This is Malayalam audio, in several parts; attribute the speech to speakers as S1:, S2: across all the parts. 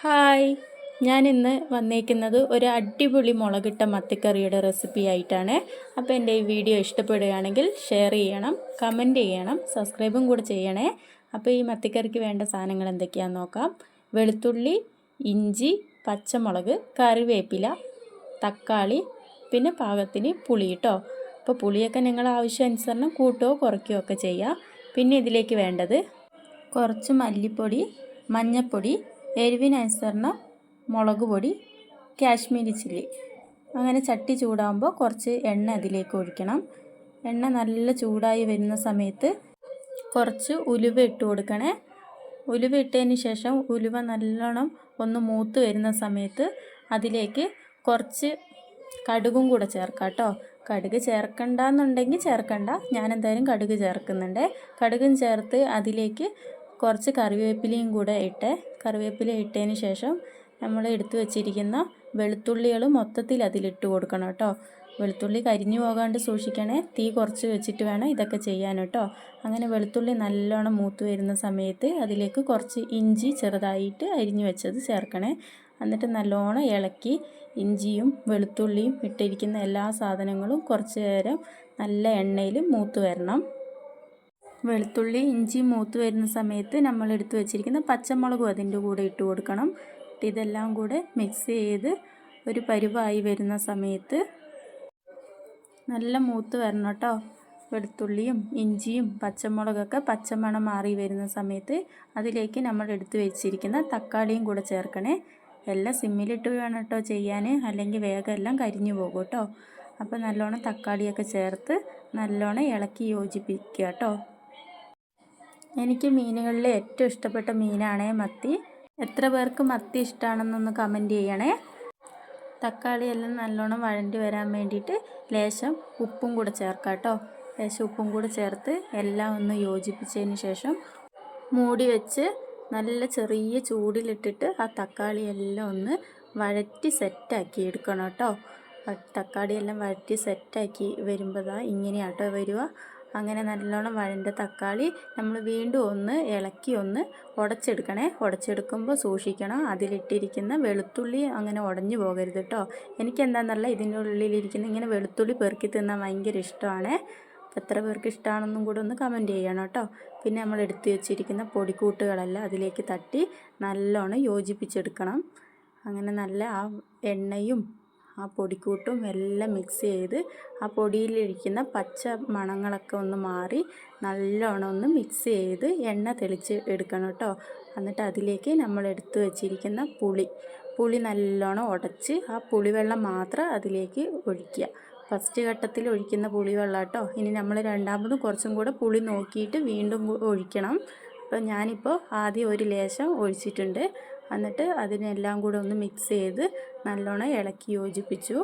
S1: ഹായ്. ഞാൻ ഇന്ന് വന്നേക്കുന്നത് ഒരു അടിപൊളി മുളകിട്ട മത്തിക്കറിയുടെ റെസിപ്പി ആയിട്ടാണ്. അപ്പോൾ എന്റെ ഈ വീഡിയോ ഇഷ്ടപ്പെടുകയാണെങ്കിൽ ഷെയർ ചെയ്യണം കമന്റ് ചെയ്യണം സബ്സ്ക്രൈബും കൂടെ ചെയ്യണേ. അപ്പോൾ ഈ മത്തിക്കറിക്ക് വേണ്ട സാധനങ്ങൾ എന്തൊക്കെയാണെന്ന് നോക്കാം. വെളുത്തുള്ളി ഇഞ്ചി പച്ചമുളക് കറിവേപ്പില തക്കാളി പിന്നെ പാകത്തിന് പുളി കേട്ടോ അപ്പോൾ പുളിയൊക്കെ നിങ്ങൾ ആവശ്യാനുസരണം കൂട്ടുകയോ കുറയ്ക്കുകയോ ഒക്കെ ചെയ്യാം. പിന്നെ ഇതിലേക്ക് വേണ്ടത് കുറച്ച് മല്ലിപ്പൊടി മഞ്ഞൾപ്പൊടി എരിവിനനുസരണം മുളക് പൊടി കാശ്മീരി ചില്ലി. അങ്ങനെ ചട്ടി ചൂടാകുമ്പോൾ കുറച്ച് എണ്ണ അതിലേക്ക് ഒഴിക്കണം. എണ്ണ നല്ല ചൂടായി വരുന്ന സമയത്ത് കുറച്ച് ഉലുവ ഇട്ട് കൊടുക്കണേ. ഉലുവ ഇട്ടതിന് ശേഷം ഉലുവ നല്ലോണം ഒന്ന് മൂത്ത് വരുന്ന സമയത്ത് അതിലേക്ക് കുറച്ച് കടുകും കൂടെ ചേർക്കാം കേട്ടോ. കടുക് ചേർക്കണ്ടെന്നുണ്ടെങ്കിൽ ചേർക്കണ്ട. ഞാൻ എന്തായാലും കടുക് ചേർക്കുന്നുണ്ട്. കടുകും ചേർത്ത് അതിലേക്ക് കുറച്ച് കറിവേപ്പിലയും കൂടെ ഇട്ട് കറിവേപ്പില ഇട്ടതിന് ശേഷം നമ്മൾ എടുത്തു വച്ചിരിക്കുന്ന വെളുത്തുള്ളികൾ മൊത്തത്തിൽ അതിലിട്ട് കൊടുക്കണം കേട്ടോ. വെളുത്തുള്ളി കരിഞ്ഞു പോകാണ്ട് സൂക്ഷിക്കണേ. തീ കുറച്ച് വെച്ചിട്ട് വേണം ഇതൊക്കെ ചെയ്യാൻ കേട്ടോ. അങ്ങനെ വെളുത്തുള്ളി നല്ലോണം മൂത്ത് വരുന്ന സമയത്ത് അതിലേക്ക് കുറച്ച് ഇഞ്ചി ചെറുതായിട്ട് അരിഞ്ഞു വെച്ചത് ചേർക്കണേ. എന്നിട്ട് നല്ലോണം ഇളക്കി ഇഞ്ചിയും വെളുത്തുള്ളിയും ഇട്ടിരിക്കുന്ന എല്ലാ സാധനങ്ങളും കുറച്ച് നേരം നല്ല എണ്ണയിൽ മൂത്ത് വരണം. വെളുത്തുള്ളി ഇഞ്ചി മൂത്ത് വരുന്ന സമയത്ത് നമ്മൾ എടുത്ത് വെച്ചിരിക്കുന്ന പച്ചമുളകും അതിന്റെ കൂടെ ഇട്ട് കൊടുക്കണം. ഇതെല്ലാം കൂടെ മിക്സ് ചെയ്ത് ഒരു പരുവായി വരുന്ന സമയത്ത് നല്ല മൂത്ത് വരണം കേട്ടോ വെളുത്തുള്ളിയും ഇഞ്ചിയും പച്ചമുളകൊക്കെ പച്ചമണം മാറി വരുന്ന സമയത്ത് അതിലേക്ക് നമ്മൾ എടുത്തു വെച്ചിരിക്കുന്ന തക്കാളിയും കൂടെ ചേർക്കണേ. എല്ലാം സിമ്മിലിട്ട് വേണം കേട്ടോ ചെയ്യാൻ. അല്ലെങ്കിൽ വേഗം എല്ലാം കരിഞ്ഞു പോകും കേട്ടോ അപ്പോൾ നല്ലോണം തക്കാളിയൊക്കെ ചേർത്ത് നല്ലോണം ഇളക്കി യോജിപ്പിക്കുക കേട്ടോ എനിക്ക് മീനുകളിൽ ഏറ്റവും ഇഷ്ടപ്പെട്ട മീനാണ് മത്തി. എത്ര പേർക്ക് മത്തി ഇഷ്ടമാണെന്നൊന്ന് കമന്റ് ചെയ്യണേ. തക്കാളി എല്ലാം നല്ലോണം വഴണ്ടി വരാൻ വേണ്ടിയിട്ട് ലേശം ഉപ്പും കൂടെ ചേർക്കാം കേട്ടോ. ലേശം ഉപ്പും കൂടെ ചേർത്ത് എല്ലാം ഒന്ന് യോജിപ്പിച്ചതിന് ശേഷം മൂടി വെച്ച് നല്ല ചെറിയ ചൂടിലിട്ടിട്ട് ആ തക്കാളി എല്ലാം ഒന്ന് വഴറ്റി സെറ്റാക്കി എടുക്കണം കേട്ടോ. തക്കാളി എല്ലാം വഴറ്റി സെറ്റാക്കി വരുമ്പോൾ ഇങ്ങനെയാട്ടോ വരിക. അങ്ങനെ നല്ലോണം വഴണ്ട തക്കാളി നമ്മൾ വീണ്ടും ഒന്ന് ഇളക്കി ഒന്ന് ഉടച്ചെടുക്കണേ. ഉടച്ചെടുക്കുമ്പോൾ സൂക്ഷിക്കണം. അതിലിട്ടിരിക്കുന്ന വെളുത്തുള്ളി അങ്ങനെ ഉടഞ്ഞു പോകരുത് കേട്ടോ എനിക്കെന്താണെന്നല്ല ഇതിന്റെ ഉള്ളിലിരിക്കുന്ന ഇങ്ങനെ വെളുത്തുള്ളി പെറുക്കി തിന്നാൻ ഭയങ്കര ഇഷ്ടമാണ്. എത്ര പേർക്ക് ഇഷ്ടമാണെന്നും കൂടെ ഒന്ന് കമന്റ് ചെയ്യണം കേട്ടോ പിന്നെ നമ്മൾ എടുത്തു വെച്ചിരിക്കുന്ന പൊടിക്കൂട്ടുകളെല്ലാം അതിലേക്ക് തട്ടി നല്ലോണം യോജിപ്പിച്ചെടുക്കണം. അങ്ങനെ നല്ല ആ എണ്ണയും ആ പൊടിക്കൂട്ടും എല്ലാം മിക്സ് ചെയ്ത് ആ പൊടിയിലിരിക്കുന്ന പച്ച മണങ്ങളൊക്കെ ഒന്ന് മാറി നല്ലോണം ഒന്ന് മിക്സ് ചെയ്ത് എണ്ണ തെളിച്ച് എടുക്കണം കേട്ടോ എന്നിട്ട് അതിലേക്ക് നമ്മൾ എടുത്തു വച്ചിരിക്കുന്ന പുളി. പുളി നല്ലോണം ഉടച്ച് ആ പുളിവെള്ളം മാത്രം അതിലേക്ക് ഒഴിക്കുക. ഫസ്റ്റ് ഘട്ടത്തിൽ ഒഴിക്കുന്ന പുളിവെള്ളം കേട്ടോ ഇനി നമ്മൾ രണ്ടാമതും കുറച്ചും കൂടെ പുളി നോക്കിയിട്ട് വീണ്ടും ഒഴിക്കണം. അപ്പോൾ ഞാനിപ്പോൾ ആദ്യം ഒരു ലേശം ഒഴിച്ചിട്ടുണ്ട്. എന്നിട്ട് അതിനെല്ലാം കൂടെ ഒന്ന് മിക്സ് ചെയ്ത് നല്ലോണം ഇളക്കി യോജിപ്പിച്ചു.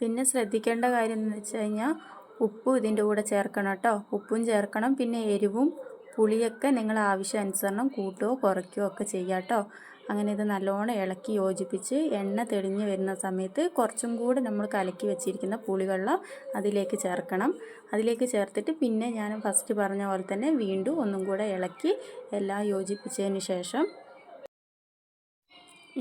S1: പിന്നെ ശ്രദ്ധിക്കേണ്ട കാര്യം എന്ന് വെച്ച് കഴിഞ്ഞാൽ ഉപ്പും ഇതിന്റെ കൂടെ ചേർക്കണം കേട്ടോ. ഉപ്പും ചേർക്കണം പിന്നെ എരിവും പുളിയൊക്കെ നിങ്ങൾ ആവശ്യാനുസരണം കൂട്ടുകയോ കുറയ്ക്കുകയോ ഒക്കെ ചെയ്യാം കേട്ടോ. അങ്ങനെ ഇത് നല്ലോണം ഇളക്കി യോജിപ്പിച്ച് എണ്ണ തെളിഞ്ഞ് വരുന്ന സമയത്ത് കുറച്ചും കൂടെ നമ്മൾ കലക്കി വെച്ചിരിക്കുന്ന പുളിവെള്ളം അതിലേക്ക് ചേർക്കണം. അതിലേക്ക് ചേർത്തിട്ട് പിന്നെ ഞാൻ ഫസ്റ്റ് പറഞ്ഞ പോലെ തന്നെ വീണ്ടും ഒന്നും കൂടെ ഇളക്കി എല്ലാം യോജിപ്പിച്ചതിന് ശേഷം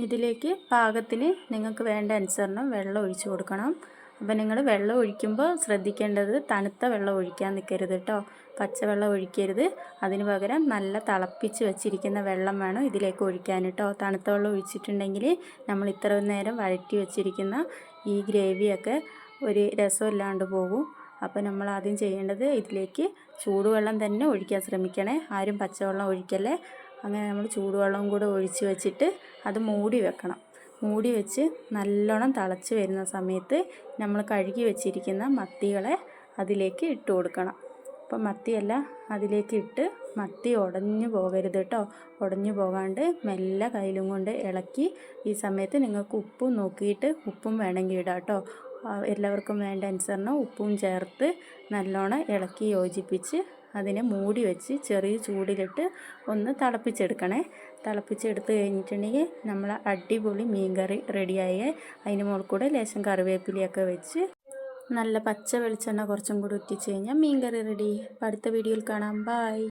S1: ഇതിലേക്ക് പാകത്തിന് നിങ്ങൾക്ക് വേണ്ട അനുസരണം വെള്ളം ഒഴിച്ചു കൊടുക്കണം. അപ്പം നിങ്ങൾ വെള്ളം ഒഴിക്കുമ്പോൾ ശ്രദ്ധിക്കേണ്ടത് തണുത്ത വെള്ളം ഒഴിക്കാൻ നിൽക്കരുത് കേട്ടോ. പച്ചവെള്ളം ഒഴിക്കരുത്. അതിന് പകരം നല്ല തിളപ്പിച്ച് വെച്ചിരിക്കുന്ന വെള്ളം വേണം ഇതിലേക്ക് ഒഴിക്കാൻ കേട്ടോ. തണുത്ത വെള്ളം ഒഴിച്ചിട്ടുണ്ടെങ്കിൽ നമ്മൾ ഇത്ര നേരം വഴറ്റി വെച്ചിരിക്കുന്ന ഈ ഗ്രേവിയൊക്കെ ഒരു രസമില്ലാണ്ട് പോകും. അപ്പോൾ നമ്മൾ ആദ്യം ചെയ്യേണ്ടത് ഇതിലേക്ക് ചൂടുവെള്ളം തന്നെ ഒഴിക്കാൻ ശ്രമിക്കണേ. ആരും പച്ചവെള്ളം ഒഴിക്കല്ലേ. അങ്ങനെ നമ്മൾ ചൂടുവെള്ളം കൂടെ ഒഴിച്ച് വെച്ചിട്ട് അത് മൂടി വെക്കണം. മൂടി വെച്ച് നല്ലോണം തിളച്ച് വരുന്ന സമയത്ത് നമ്മൾ കഴുകി വെച്ചിരിക്കുന്ന മത്തികളെ അതിലേക്ക് ഇട്ട് കൊടുക്കണം. അപ്പം മത്തിയല്ല അതിലേക്ക് ഇട്ട് മത്തി ഉടഞ്ഞു പോകരുത് കേട്ടോ. ഉടഞ്ഞു പോകാണ്ട് മെല്ലെ കയ്യിലും കൊണ്ട് ഇളക്കി ഈ സമയത്ത് നിങ്ങൾക്ക് ഉപ്പും നോക്കിയിട്ട് ഉപ്പും വേണമെങ്കിൽ ഇടാം കേട്ടോ. എല്ലാവർക്കും വേണ്ട അനുസരണം ഉപ്പും ചേർത്ത് നല്ലോണം ഇളക്കി യോജിപ്പിച്ച് അതിനെ മൂടി വെച്ച് ചെറിയ ചൂടിലിട്ട് ഒന്ന് തിളപ്പിച്ചെടുക്കണേ. തിളപ്പിച്ചെടുത്ത് കഴിഞ്ഞിട്ടുണ്ടെങ്കിൽ നമ്മൾ അടിപൊളി മീൻ കറി റെഡിയായി. അതിന് മുകളിൽ കൂടെ ലേശം കറിവേപ്പിലയൊക്കെ വെച്ച് നല്ല പച്ച വെളിച്ചെണ്ണ കുറച്ചും കൂടി ഉറ്റിച്ച് കഴിഞ്ഞാൽ മീൻ കറി റെഡി. അടുത്ത വീഡിയോയിൽ കാണാം. ബായ്